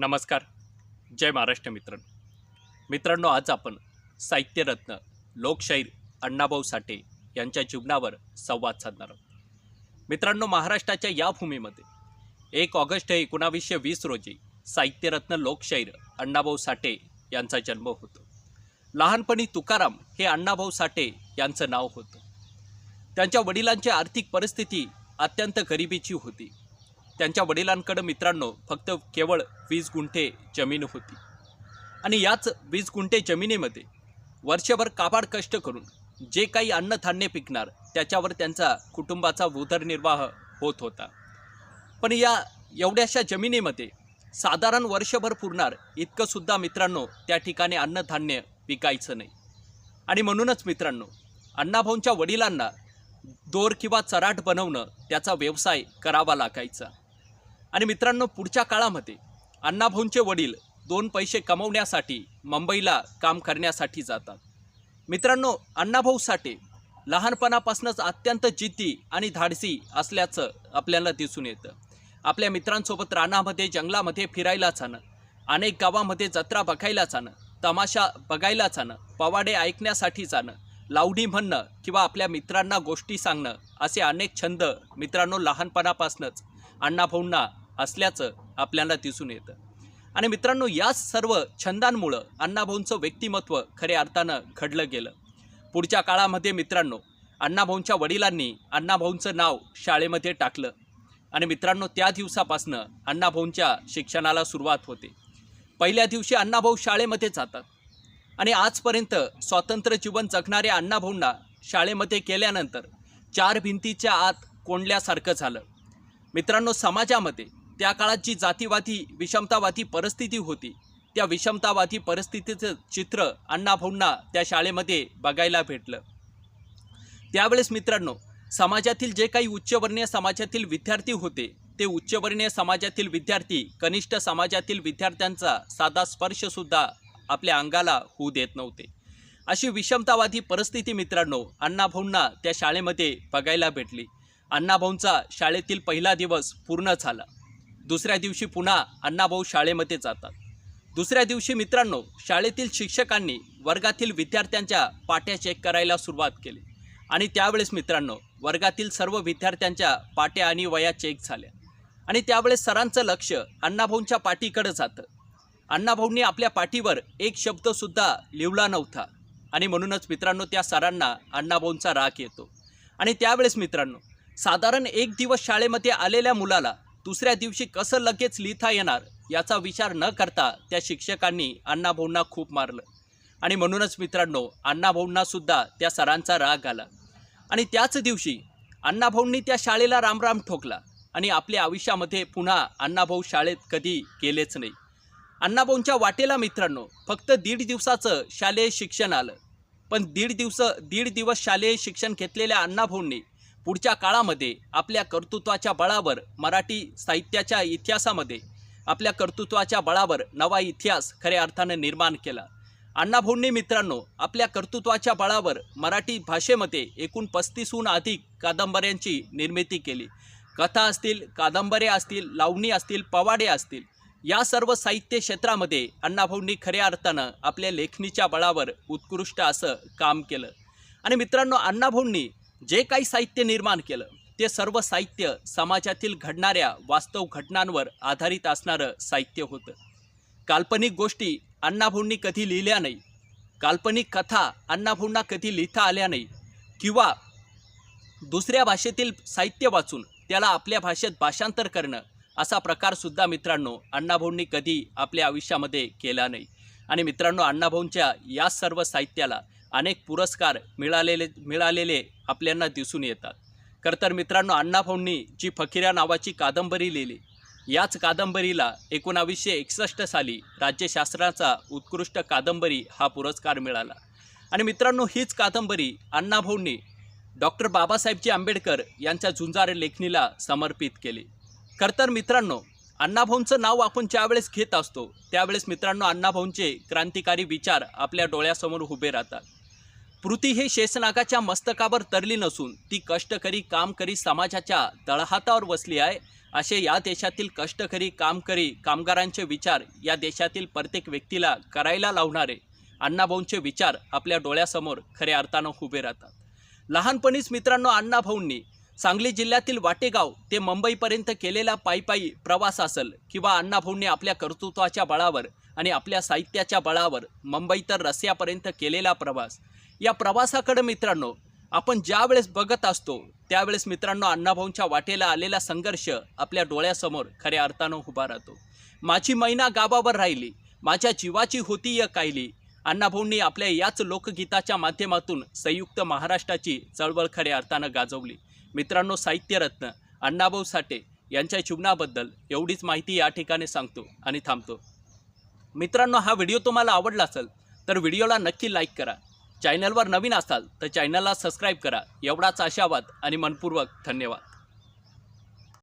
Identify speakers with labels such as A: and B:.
A: नमस्कार. जय महाराष्ट्र मित्रांनो. मित्रांनो आज आपण साहित्यरत्न लोकशाहीर अण्णाभाऊ साठे यांच्या जीवनावर संवाद साधणार आहोत. मित्रांनो महाराष्ट्राच्या या भूमीमध्ये एक ऑगस्ट एकोणावीसशे वीस रोजी साहित्यरत्न लोकशाहीर अण्णाभाऊ साठे यांचा जन्म होतो. लहानपणी तुकाराम हे अण्णाभाऊ साठे यांचं नाव होतं. त्यांच्या वडिलांची आर्थिक परिस्थिती अत्यंत गरिबीची होती. त्यांच्या वडिलांकडं मित्रांनो फक्त केवळ वीस गुंठे जमीन होती. आणि याच वीस गुंठे जमिनीमध्ये वर्षभर काबाड कष्ट करून जे काही अन्नधान्य पिकणार त्याच्यावर त्यांचा कुटुंबाचा उदरनिर्वाह होत होता. पण या एवढ्याशा जमिनीमध्ये साधारण वर्षभर पुरणार इतकंसुद्धा मित्रांनो त्या ठिकाणी अन्नधान्य पिकायचं नाही. आणि म्हणूनच मित्रांनो अण्णाभाऊंच्या वडिलांना दोर किंवा चराट बनवणं त्याचा व्यवसाय करावा लागायचा. आणि मित्रांनो पुढच्या काळामध्ये अण्णाभाऊंचे वडील दोन पैसे कमवण्यासाठी मुंबईला काम करण्यासाठी जातात. मित्रांनो अण्णाभाऊ साठे लहानपणापासूनच अत्यंत जिद्दी आणि धाडसी असल्याचं आपल्याला दिसून येतं. आपल्या मित्रांसोबत रानामध्ये जंगलामध्ये फिरायला जाणं अनेक गावामध्ये जत्रा बघायला जाणं तमाशा बघायला जाणं पवाडे ऐकण्यासाठी जाणं लावणी म्हणणं किंवा आपल्या मित्रांना गोष्टी सांगणं असे अनेक छंद मित्रांनो लहानपणापासूनच अण्णाभाऊंना असल्याचं आपल्याला दिसून येतं. आणि मित्रांनो या सर्व छंदांमुळं अण्णाभाऊंचं व्यक्तिमत्व खऱ्या अर्थानं घडलं गेलं. पुढच्या काळामध्ये मित्रांनो अण्णाभाऊंच्या वडिलांनी अण्णाभाऊंचं नाव शाळेमध्ये टाकलं. आणि मित्रांनो त्या दिवसापासनं अण्णाभाऊंच्या शिक्षणाला सुरुवात होते. पहिल्या दिवशी अण्णाभाऊ शाळेमध्ये जातात. आणि आजपर्यंत स्वातंत्र्य जीवन जगणाऱ्या अण्णाभाऊंना शाळेमध्ये गेल्यानंतर चार भिंतीच्या आत कोंडल्यासारखं झालं. मित्रांनो समाजामध्ये त्या काळात जी जातीवादी विषमतावादी परिस्थिती होती. त्या विषमतावादी परिस्थितीचं चित्र अण्णाभाऊंना त्या शाळेमध्ये बघायला भेटलं. त्यावेळेस मित्रांनो समाजातील जे काही उच्चवर्णीय समाजातील विद्यार्थी होते ते उच्चवर्णीय समाजातील विद्यार्थी कनिष्ठ समाजातील विद्यार्थ्यांचा साधा स्पर्शसुद्धा आपल्या अंगाला होऊ देत नव्हते. अशी विषमतावादी परिस्थिती मित्रांनो अण्णाभाऊंना त्या शाळेमध्ये बघायला भेटली. अण्णाभाऊंचा शाळेतील पहिला दिवस पूर्ण झाला. दुसऱ्या दिवशी पुन्हा अण्णाभाऊ शाळेमध्ये जातात. दुसऱ्या दिवशी मित्रांनो शाळेतील शिक्षकांनी वर्गातील विद्यार्थ्यांच्या पाट्या चेक करायला सुरुवात केली. आणि त्यावेळेस मित्रांनो वर्गातील सर्व विद्यार्थ्यांच्या पाट्या आणि वया चेक झाल्या. आणि त्यावेळेस सरांचं लक्ष अण्णाभाऊंच्या पाठीकडे जातं. अण्णाभाऊंनी आपल्या पाठीवर एक शब्दसुद्धा लिवला नव्हता. आणि म्हणूनच मित्रांनो त्या सरांना अण्णाभाऊंचा राग येतो. आणि त्यावेळेस मित्रांनो साधारण एक दिवस शाळेमध्ये आलेल्या मुलाला दुसऱ्या दिवशी कसं लगेच लिहिता येणार याचा विचार न करता त्या शिक्षकांनी अण्णाभाऊंना खूप मारलं. आणि म्हणूनच मित्रांनो अण्णाभाऊंनासुद्धा त्या सरांचा राग आला. आणि त्याच दिवशी अण्णाभाऊंनी त्या शाळेला रामराम ठोकला आणि आपल्या आयुष्यामध्ये पुन्हा अण्णाभाऊ शाळेत कधी गेलेच नाही. अण्णाभाऊंच्या वाटेला मित्रांनो फक्त दीड दिवसाचं शालेय शिक्षण आलं. पण दीड दिवस दीड दिवस शालेय शिक्षण घेतलेल्या अण्णाभाऊंनी पुढच्या काळामध्ये आपल्या कर्तृत्वाच्या बळावर मराठी साहित्याच्या इतिहासामध्ये आपल्या कर्तृत्वाच्या बळावर नवा इतिहास खऱ्या अर्थानं निर्माण केला. अण्णाभाऊंनी मित्रांनो आपल्या कर्तृत्वाच्या बळावर मराठी भाषेमध्ये एकूण पस्तीसहून अधिक कादंबऱ्यांची निर्मिती केली. कथा असतील कादंबऱ्या असतील लावणी असतील पवाडे असतील या सर्व साहित्य क्षेत्रामध्ये अण्णाभाऊंनी खऱ्या अर्थानं आपल्या लेखणीच्या बळावर उत्कृष्ट असं काम केलं. आणि मित्रांनो अण्णाभाऊंनी जे काही साहित्य निर्माण केलं ते सर्व साहित्य समाजातील घडणाऱ्या वास्तव घटनांवर आधारित असणारं साहित्य होतं. काल्पनिक गोष्टी अण्णाभाऊंनी कधी लिहिल्या नाही. काल्पनिक कथा अण्णाभाऊंना कधी लिहिता आल्या नाही. किंवा दुसऱ्या भाषेतील साहित्य वाचून त्याला आपल्या भाषेत भाषांतर करणं असा प्रकारसुद्धा मित्रांनो अण्णाभाऊंनी कधी आपल्या आयुष्यामध्ये केला नाही. आणि मित्रांनो अण्णाभाऊंच्या या सर्व साहित्याला अनेक पुरस्कार मिळालेले मिळालेले आपल्यांना दिसून येतात. खरं तर मित्रांनो अण्णाभाऊंनी जी फकिरा नावाची कादंबरी लिहिली याच कादंबरीला एकोणावीसशे एकसष्ट साली राज्यशास्त्राचा उत्कृष्ट कादंबरी हा पुरस्कार मिळाला. आणि मित्रांनो हीच कादंबरी अण्णाभाऊंनी डॉक्टर बाबासाहेबजी आंबेडकर यांच्या झुंजार लेखणीला समर्पित केली. खरं तर मित्रांनो अण्णाभाऊंचं नाव आपण ज्यावेळेस घेत असतो त्यावेळेस मित्रांनो अण्णाभाऊंचे क्रांतिकारी विचार आपल्या डोळ्यासमोर उभे राहतात. पृथ्वी हे शेषनागाच्या मस्तकावर तरली नसून ती कष्टकरी काम करी समाजाच्या तळहातावर वसली आहे असे या देशातील कष्टकरी काम करी कामगारांचे विचार या देशातील प्रत्येक व्यक्तीला करायला लावणारे अण्णाभाऊंचे विचार आपल्या डोळ्यासमोर खऱ्या अर्थानं उभे राहतात. लहानपणीच मित्रांनो अण्णाभाऊंनी सांगली जिल्ह्यातील वाटेगाव ते मुंबईपर्यंत केलेला पायी पायी प्रवास असेल किंवा अण्णाभाऊंनी आपल्या कर्तृत्वाच्या बळावर आणि आपल्या साहित्याच्या बळावर मुंबई तर रसियापर्यंत केलेला प्रवास. या प्रवासाकडे मित्रांनो आपण ज्यावेळेस बघत असतो त्यावेळेस मित्रांनो अण्णाभाऊंच्या वाटेला आलेला संघर्ष आपल्या डोळ्यासमोर खऱ्या अर्थानं उभा राहतो. माझी मैना गावावर राहिली माझ्या जीवाची होती य कायली. अण्णाभाऊंनी आपल्या याच लोकगीताच्या माध्यमातून संयुक्त महाराष्ट्राची चळवळ खऱ्या अर्थानं गाजवली. मित्रांनो साहित्यरत्न अण्णाभाऊ साठे यांच्या जीवनाबद्दल एवढीच माहिती या ठिकाणी सांगतो आणि थांबतो. मित्रांनो हा व्हिडिओ तुम्हाला आवडला असेल तर व्हिडिओला नक्की लाईक करा. चॅनलवर नवीन असाल तर चॅनलला सबस्क्राईब करा. एवढाच आशावाद आणि मनपूर्वक धन्यवाद.